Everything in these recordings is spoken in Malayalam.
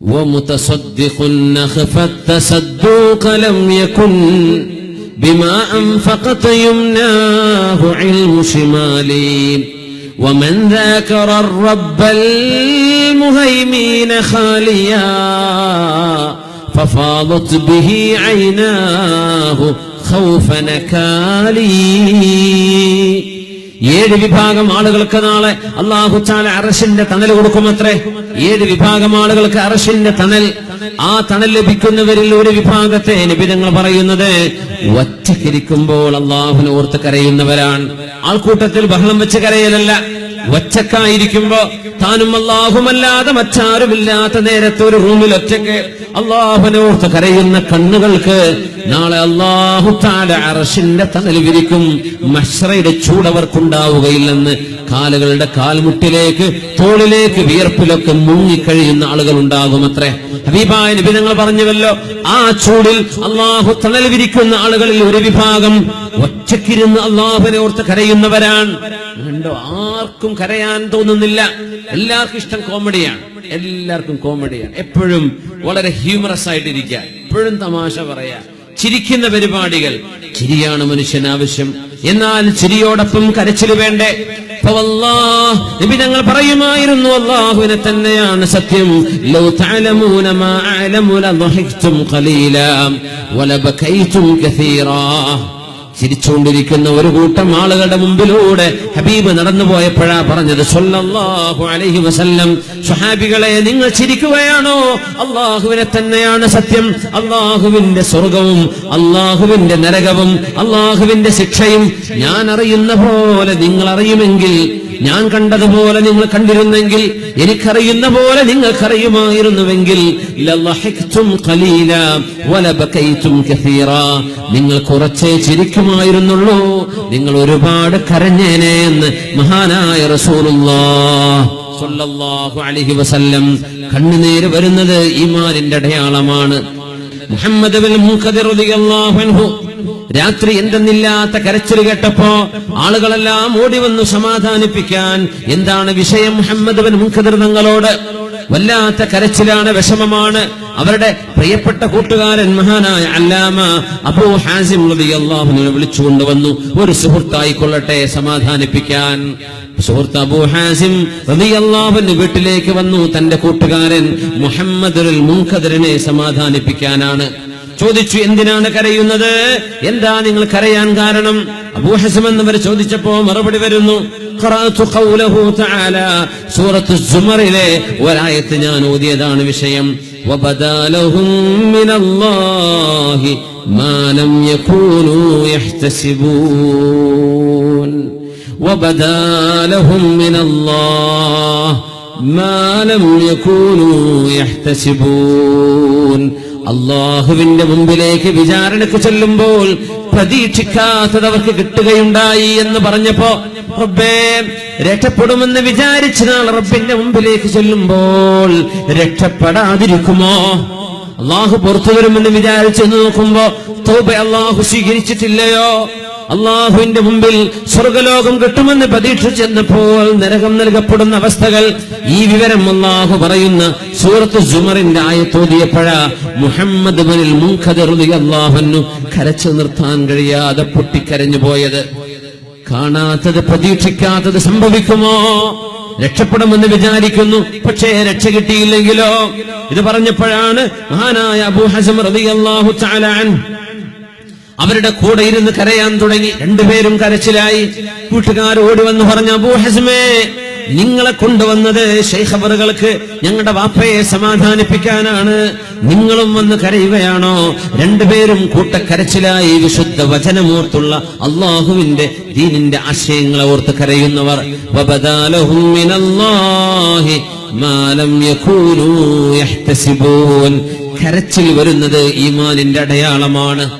ومتصدق خف التصدق لم يكن بما أنفقت يمناه علم شمالي. ومن ذاكر الرب المهيمين خاليا ففاضت به عيناه خوف نكالي. ഏഴ് വിഭാഗം ആളുകൾക്ക് നാളെ അള്ളാഹു ചാല അറശിന്റെ തണൽ കൊടുക്കുമത്രേ? ഏഴ് വിഭാഗം ആളുകൾക്ക് അറശിന്റെ തണൽ? ആ തണൽ ലഭിക്കുന്നവരിൽ ഒരു വിഭാഗത്തെ നിബിധങ്ങൾ പറയുന്നത് ഒറ്റക്കിരിക്കുമ്പോൾ അള്ളാഹുനോർത്ത് കരയുന്നവരാണ്. ആൾക്കൂട്ടത്തിൽ ബഹളം വെച്ച് കരയലല്ല. ഒറ്റക്കായിരിക്കുമ്പോ താനും അള്ളാഹുമല്ലാതെ മറ്റാരുമില്ലാത്ത നേരത്തെ ഒരു റൂമിൽ ഒറ്റയ്ക്ക് അള്ളാഹുനോർത്ത് കരയുന്ന കണ്ണുകൾക്ക് നാളെ അള്ളാഹു താല അറഷിന്റെ തണൽ വിരിക്കും. മഷ്റയുടെ ചൂടവർക്കുണ്ടാവുകയില്ലെന്ന് കാലുകളുടെ കാൽമുട്ടിലേക്ക് തോളിലേക്ക് വിയർപ്പിലൊക്കെ മുങ്ങിക്കഴിയുന്ന ആളുകൾ ഉണ്ടാകും അത്രേ ഹബീബായ നബി പറഞ്ഞുവല്ലോ ആ ചൂടിൽ അള്ളാഹു തണൽ വിരിക്കുന്ന ആളുകളിൽ ഒരു വിഭാഗം ഒറ്റക്കിരുന്ന് അള്ളാഹുവിനെ ഓർത്ത് കരയുന്നവരാണ്. കണ്ടോ ആർക്കും കരയാൻ തോന്നുന്നില്ല. എല്ലാവർക്കും ഇഷ്ടം കോമഡിയാണ്. എല്ലാവർക്കും കോമഡിയാണ്. എപ്പോഴും വളരെ ഹ്യൂമറസ് ആയിട്ടിരിക്കുക. എപ്പോഴും തമാശ പറയാ. ചിരിക്കുന്ന പരിപാടികൾ. ചിരിയാണ് മനുഷ്യന് ആവശ്യം. എന്നാൽ ചിരിയോടൊപ്പം കരച്ചിൽ വേണ്ടേ? നബി ഞങ്ങൾ പറയുമായിരുന്നു അള്ളാഹുവിനെ തന്നെയാണ് സത്യം. ലൗ ചിരിച്ചുകൊണ്ടിരിക്കുന്ന ഒരു കൂട്ടം ആളുകളുടെ മുമ്പിലൂടെ ഹബീബ് നടന്നു പോയപ്പോഴാ പറഞ്ഞത് സൊല്ലാഹു അലഹി വസല്ലം സുഹാബികളെ നിങ്ങൾ ചിരിക്കുകയാണോ? അള്ളാഹുവിനെ തന്നെയാണ് സത്യം. അള്ളാഹുവിന്റെ സ്വർഗവും അള്ളാഹുവിന്റെ നരകവും അള്ളാഹുവിന്റെ ശിക്ഷയും ഞാൻ അറിയുന്ന പോലെ നിങ്ങൾ അറിയുമെങ്കിൽ ഞാൻ കണ്ടതുപോലെ നിങ്ങൾ കണ്ടിരുന്നെങ്കിൽ എനിക്കറിയുന്ന പോലെ നിങ്ങൾക്കറിയുമായിരുന്നുവെങ്കിൽ നിങ്ങൾ കുറച്ചേ ചിരിക്കും ചിരിക്കുമായിരുന്നുള്ളൂ നിങ്ങൾ ഒരുപാട് കരഞ്ഞേനെ എന്ന് മഹാനായ റസൂലുള്ള വസല്ലം കണ്ണുനീര് വരുന്നത് ഈമാനിന്റെ അടയാളമാണ്. രാത്രി എന്തെന്നില്ലാത്ത കരച്ചിൽ കേട്ടപ്പോ ആളുകളെല്ലാം ഓടി വന്നു സമാധാനിപ്പിക്കാൻ. എന്താണ് വിഷയം മുഹമ്മദ് ബൻ മുഖദർ തങ്ങളോട്? വല്ലാത്ത കരച്ചിലാണ് വിഷമമാണ്. അവരുടെ പ്രിയപ്പെട്ട കൂട്ടുകാരൻ മഹാനായ അല്ലാമ അബൂ ഹാസിം റളിയല്ലാഹുവിനെ വിളിച്ചുകൊണ്ടുവന്നു ഒരു സുഹൃത്തായിക്കൊള്ളട്ടെ സമാധാനിപ്പിക്കാൻ. സുഹൃത്ത് അബൂ ഹാസിം റളിയല്ലാഹുവിന്റെ വീട്ടിലേക്ക് വന്നു. തന്റെ കൂട്ടുകാരൻ മുഹമ്മദ് മുൻഖദറിനെ സമാധാനിപ്പിക്കാനാണ്. ചോദിച്ചു എന്തിനാണ് കരയുന്നത് എന്താ നിങ്ങൾ കരയാൻ കാരണം അബൂഹസം എന്നവർ ചോദിച്ചപ്പോ മറുപടി വരുന്നു ഖറഅതു ഖൗലഹു തആല സൂറത്തു സുമറിലെ ഒരായത്ത് ഞാൻ ഓതിയതാണ് വിഷയം വബദാലഹും മിനല്ലാഹി മാ ലം യകൂനൂ യഹ്തസിബൂൻ وبدالهم من الله ما لم يكونوا يحتسبون അള്ളാഹുവിന്റെ മുമ്പിലേക്ക് വിചാരണക്ക് ചെല്ലുമ്പോൾ പ്രതീക്ഷിക്കാത്തത് അവർക്ക് കിട്ടുകയുണ്ടായി എന്ന് പറഞ്ഞപ്പോ റബ്ബേ രക്ഷപ്പെടുമെന്ന് വിചാരിച്ച നാൾ റബ്ബിന്റെ മുമ്പിലേക്ക് ചെല്ലുമ്പോൾ രക്ഷപ്പെടാതിരിക്കുമോ? അള്ളാഹു പുറത്തു വരുമെന്ന് വിചാരിച്ചു നോക്കുമ്പോ തോബ അള്ളാഹു സ്വീകരിച്ചിട്ടില്ലയോ? അള്ളാഹുവിന്റെ മുമ്പിൽ സ്വർഗലോകം കിട്ടുമെന്ന് പ്രതീക്ഷിച്ചെന്നപ്പോൾ നരകം നൽകപ്പെടുന്ന അവസ്ഥകൾ ഈ വിവരം അള്ളാഹു പറയുന്ന സൂറത്ത് ജുമറിന്റെ ആയത്തോതിയപ്പോഴ മുഹമ്മദ് ബനിൽ മുഖദറുതി അള്ളാഹുന്നു കരച്ചു നിർത്താൻ കഴിയാതെ പൊട്ടിക്കരഞ്ഞു പോയത്. കാണാത്തത് പ്രതീക്ഷിക്കാത്തത് സംഭവിക്കുമോ? രക്ഷപ്പെടുമെന്ന് വിചാരിക്കുന്നു. പക്ഷേ രക്ഷ കിട്ടിയില്ലെങ്കിലോ? ഇത് പറഞ്ഞപ്പോഴാണ് മഹാനായ അബൂ ഹസം റളിയല്ലാഹു തആല അൻഹു അവരുടെ കൂടെ ഇരുന്ന് കരയാൻ തുടങ്ങി. രണ്ടുപേരും കരച്ചിലായി. കൂട്ടുകാർ ഓടി വന്ന് പറഞ്ഞു അബൂ ഹസ്മേ നിങ്ങളെ കൊണ്ടുവന്നത് ഷെയ്ഖബറുകൾക്ക് ഞങ്ങളുടെ വാപ്പയെ സമാധാനിപ്പിക്കാനാണ്. നിങ്ങളും വന്ന് കരയുകയാണോ? രണ്ടുപേരും കൂട്ടക്കരച്ചിലായി. വിശുദ്ധ വചനമോർത്തുള്ള അള്ളാഹുവിന്റെ ദീനിന്റെ ആശയങ്ങളെ ഓർത്ത് കരയുന്നവർ കരച്ചിൽ വരുന്നത് ഈമാനിന്റെ അടയാളമാണ്.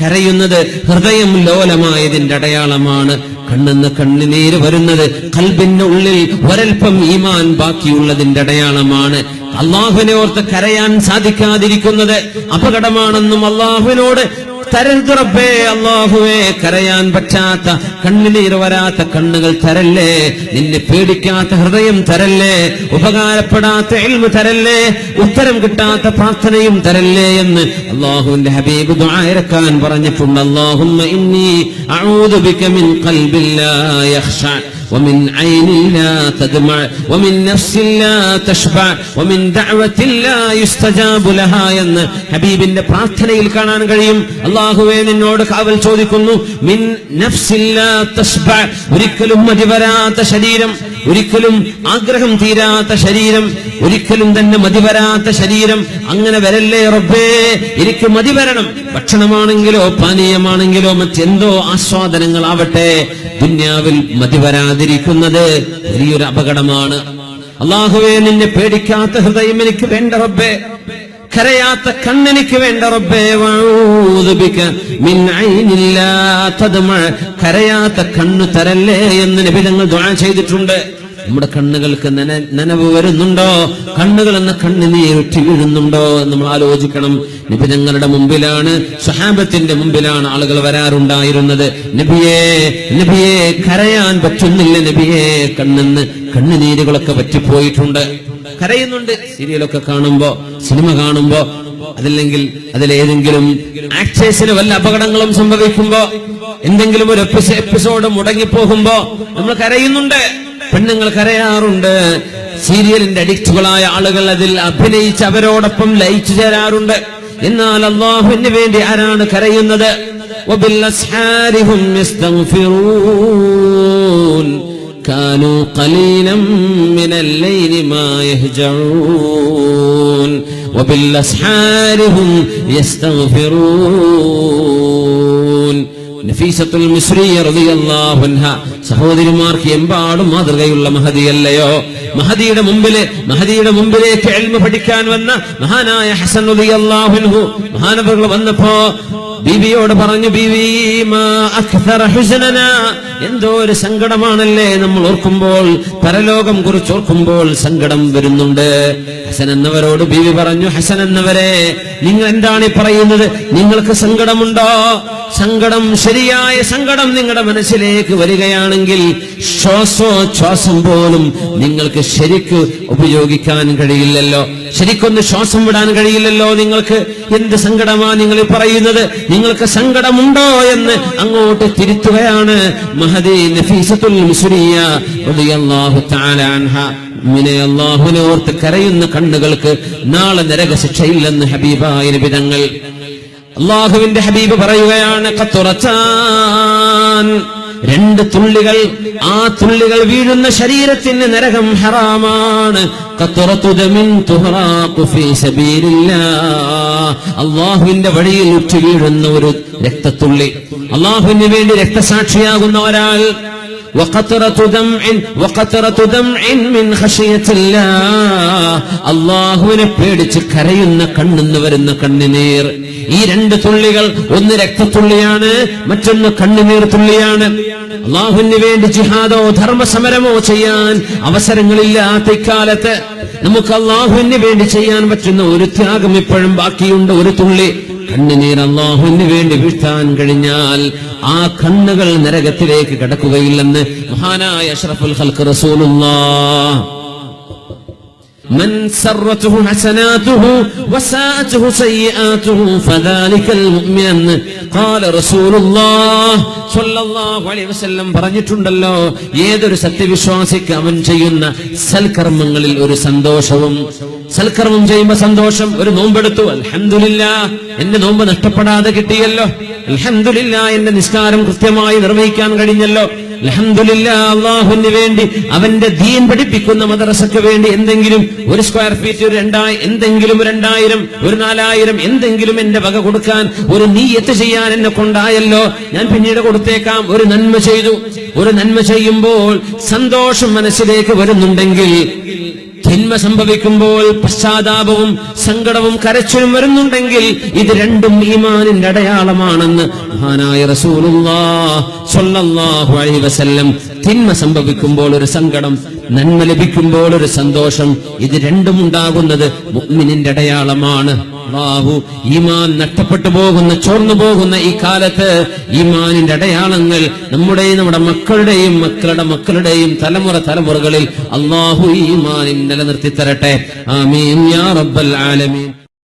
കരയുന്നത് ഹൃദയം ലോലമായതിന്റെ അടയാളമാണ്. കണ്ണെന്ന് കണ്ണുനീര് വരുന്നത് കൽബിന്റെ ഉള്ളിൽ ഒരൽപ്പം ഈമാൻ ബാക്കിയുള്ളതിന്റെ അടയാളമാണ്. അള്ളാഹുവിനെ ഓർത്ത് കരയാൻ സാധിക്കാതിരിക്കുന്നത് അപകടമാണെന്നും അള്ളാഹുവിനോട് തരരുത് റബ്ബേ അള്ളാഹുവേ കരയാൻ പറ്റാത്ത കണ്ണിനീർ വരാത്ത കണ്ണുകൾ തരല്ലേ? നിന്നെ പേടിക്കാത്ത ഹൃദയം തരല്ലേ? ഉപകാരപ്പെടാത്ത എൽമ തരല്ലേ? ഉത്തരം കിട്ടാത്ത പ്രാർത്ഥനയും തരല്ലേ എന്ന് അള്ളാഹുവിന്റെ ഹബീബ് ദ്വായരക്കാൻ പറഞ്ഞിട്ടുണ്ട്. അള്ളാഹുമ്മ ഇന്നി മിൻ ഖൽബില്ലാ ومن عين لا تدمع ومن نفس لا تشبع ومن دعوة لا يستجاب لها എന്ന് ഹബീബിന്റെ പ്രാർത്ഥനയിൽ കാണാൻ കഴിയും അള്ളാഹുവെ നിന്നോട് കാവൽ ചോദിക്കുന്നു മിൻ നഫ്സിൻ ലാ തശ്ബഅ ഒരിക്കലും മതിവരാത്ത ശരീരം ഒരിക്കലും ആഗ്രഹം തീരാത്ത ശരീരം ഒരിക്കലും തന്നെ മതിവരാത്ത ശരീരം. അങ്ങനെ വരല്ലേ റബ്ബേ? എനിക്ക് മതിവരണം ഭക്ഷണമാണെങ്കിലോ പാനീയമാണെങ്കിലോ മറ്റെന്തോ ആസ്വാദനങ്ങളാവട്ടെ. ദുന്യാവിൽ മതിവരാതിരിക്കുന്നത് വലിയൊരു അപകടമാണ്. അള്ളാഹുവെ നിന്നെ പേടിക്കാത്ത ഹൃദയം എനിക്ക് വേണ്ട റബ്ബേ. കരയാത്ത കണ്ണനിക്ക് വേണ്ട റബ്ബേ കരയാത്ത കണ്ണു തരല്ലേ എന്ന് നിബിധങ്ങൾ ദ്വാ ചെയ്തിട്ടുണ്ട്. നമ്മുടെ കണ്ണുകൾക്ക് നനവ് വരുന്നുണ്ടോ? കണ്ണുകൾ എന്ന കണ്ണുനീരുറ്റി വീഴുന്നുണ്ടോ എന്ന് നമ്മൾ ആലോചിക്കണം. നിബിതങ്ങളുടെ മുമ്പിലാണ് സഹാബത്തിന്റെ മുമ്പിലാണ് ആളുകൾ വരാറുണ്ടായിരുന്നത്. നബിയെ നബിയെ കരയാൻ പറ്റുന്നില്ല നബിയെ. കണ്ണെന്ന് കണ്ണുനീരുകളൊക്കെ പറ്റിപ്പോയിട്ടുണ്ട് കരയുന്നുണ്ട്. സീരിയലൊക്കെ കാണുമ്പോ സിനിമ കാണുമ്പോ അതല്ലെങ്കിൽ അതിലേതെങ്കിലും ആക്ടേഴ്സിന് വല്ല അപകടങ്ങളും സംഭവിക്കുമ്പോ എന്തെങ്കിലും ഒരു എപ്പിസോഡ് മുടങ്ങിപ്പോകുമ്പോ നമ്മൾ കരയുന്നുണ്ട്. പെണ്ണുങ്ങൾ കരയാറുണ്ട്. സീരിയലിന്റെ അഡിക്റ്റുകളായ ആളുകൾ അതിൽ അഭിനയിച്ച് അവരോടൊപ്പം ലയിച്ചു ചേരാറുണ്ട്. എന്നാൽ അള്ളാഹുവിന് വേണ്ടി ആരാണ് കരയുന്നത്? كانوا قليلا من الليل ما يهجعون وبالأسحار هم يستغفرون നഫീസത്തുൽ മിസ്രിയ റളിയല്ലാഹു അൻഹ സഹോദരിമാർക്ക് എമ്പാടും മാതൃകയുള്ള മഹദിയല്ലയോ മഹദിയുടെ മുമ്പില് മഹദിയുടെ മുമ്പിലേക്ക് എൽമ പഠിക്കാൻ വന്ന മഹാനായ ഹസൻ റളിയല്ലാഹു അൻഹു മഹാനവറുകൾ വന്നപ്പോ ബീവിയോട് പറഞ്ഞു ബീവി എന്തോ ഒരു സങ്കടമാണല്ലേ നമ്മൾ ഓർക്കുമ്പോൾ പരലോകം കുറിച്ച് ഓർക്കുമ്പോൾ സങ്കടം വരുന്നുണ്ട്. ഹസൻ എന്നവരോട് ബീവി പറഞ്ഞു ഹസൻ എന്നവരെ നിങ്ങൾ എന്താണ് പറയുന്നത്? നിങ്ങൾക്ക് സങ്കടമുണ്ടോ? സങ്കടം ശരിയായ സങ്കടം നിങ്ങളുടെ മനസ്സിലേക്ക് വരികയാണെങ്കിൽ ശ്വാസോച്ഛ്വാസം പോലും നിങ്ങൾക്ക് ശരിക്ക് ഉപയോഗിക്കാൻ കഴിയില്ലല്ലോ. ശരിക്കൊന്ന് ശ്വാസം വിടാൻ കഴിയില്ലല്ലോ നിങ്ങൾക്ക്. എന്ത് സങ്കടമാ നിങ്ങൾ പറയുന്നത്? നിങ്ങൾക്ക് സങ്കടമുണ്ടോ എന്ന് അങ്ങോട്ട് തിരുത്തുകയാണ് മഹദി നഫീസത്തുൽ തആല അൻഹ. അല്ലാഹുവിനെ ഓർത്ത് കരയുന്ന കണ്ണുകൾക്ക് നാളെ നരകശിക്ഷയില്ലെന്ന് ഹബീബായ നബി തങ്ങൾ. അള്ളാഹുവിന്റെ ഹബീബ് പറയുകയാണ് രണ്ട് തുള്ളികൾ ആ തുള്ളികൾ വീഴുന്ന ശരീരത്തിന് നരകം ഹറാമാണ്. അള്ളാഹുവിന്റെ വഴിയിൽ ഉറ്റു വീഴുന്ന ഒരു രക്തത്തുള്ളി. അള്ളാഹുവിന് വേണ്ടി രക്തസാക്ഷിയാകുന്ന ഒരാൾ അള്ളാഹുവിനെ പേടിച്ച് കരയുന്ന കണ്ണെന്ന് വരുന്ന കണ്ണുനീർ. ഈ രണ്ട് തുള്ളികൾ ഒന്ന് രക്തത്തുള്ളിയാണ് മറ്റൊന്ന് കണ്ണുനീർ തുള്ളിയാണ്. അള്ളാഹുവിന് വേണ്ടി ജിഹാദോ ധർമ്മസമരമോ ചെയ്യാൻ അവസരങ്ങളില്ലാത്ത ഇക്കാലത്ത് നമുക്ക് അള്ളാഹുവിന് വേണ്ടി ചെയ്യാൻ പറ്റുന്ന ഒരു ത്യാഗം ഇപ്പോഴും ബാക്കിയുണ്ട് ഒരു തുള്ളി. കണ്ണുനീർ അള്ളാഹുവിന് വേണ്ടി വീഴ്ത്താൻ കഴിഞ്ഞാൽ ആ കണ്ണുകൾ നരകത്തിലേക്ക് കടക്കുകയില്ലെന്ന് മഹാനായ അഷ്റഫുൽ ഖൽഖ് റസൂലുള്ളാഹ് من سرته حسناته وساءته سيئاته فذلك المؤمن قال رسول الله صلى الله عليه وسلم പറഞ്ഞിട്ടുണ്ടല്ലോ ഏതൊരു സത്യവിശ്വാസിക്ക് അവൻ ചെയ്യുന്ന സൽക്കർമ്മങ്ങളിൽ ഒരു സന്തോഷവും സൽക്കർമ്മം ചെയ്യുമ്പോ സന്തോഷം ഒരു നോമ്പെടുത്തു അൽഹന്ദില്ല എന്റെ നോമ്പ് നഷ്ടപ്പെടാതെ കിട്ടിയല്ലോ. അൽഹന്ദില്ല എന്റെ നിസ്കാരം കൃത്യമായി നിർവഹിക്കാൻ കഴിഞ്ഞല്ലോ. അലഹന്ദില്ല അള്ളാഹുവിന് വേണ്ടി അവന്റെ ദീൻ പഠിപ്പിക്കുന്ന മദ്രസക്ക് വേണ്ടി എന്തെങ്കിലും ഒരു സ്ക്വയർ ഫീറ്റ് ഒരു രണ്ടായി എന്തെങ്കിലും രണ്ടായിരം ഒരു നാലായിരം എന്തെങ്കിലും എന്റെ വക കൊടുക്കാൻ ഒരു നീയത്ത് ചെയ്യാൻ എന്നെ കൊണ്ടായല്ലോ. ഞാൻ പിന്നീട് കൊടുത്തേക്കാം ഒരു നന്മ ചെയ്തു. ഒരു നന്മ ചെയ്യുമ്പോൾ സന്തോഷം മനസ്സിലേക്ക് വരുന്നുണ്ടെങ്കിൽ തിന്മ സംഭവിക്കുമ്പോൾ പശ്ചാത്താപവും സങ്കടവും കരച്ചിലും വരുന്നുണ്ടെങ്കിൽ ഇത് രണ്ടും ഈമാനിന്റെ അടയാളമാണെന്ന് മഹാനായ സ്വല്ലല്ലാഹു അലൈഹി വസല്ലം തിന്മ സംഭവിക്കുമ്പോൾ ഒരു സങ്കടം നന്മ ലഭിക്കുമ്പോൾ ഒരു സന്തോഷം. ഇത് രണ്ടും ഉണ്ടാകുന്നത് മുഅ്മിനിന്റെ അടയാളമാണ്. അള്ളാഹു ഈമാൻ നഷ്ടപ്പെട്ടു പോകുന്ന ചോർന്നു പോകുന്ന ഈ കാലത്ത് ഈമാനിന്റെ അടയാളങ്ങൾ നമ്മുടെയും നമ്മുടെ മക്കളുടെയും മക്കളുടെ മക്കളുടെയും തലമുറ തലമുറകളിൽ അള്ളാഹു ഈമാനിൻ നിലനിർത്തി തരട്ടെ ആമീൻ യാ റബ്ബൽ ആലമീൻ.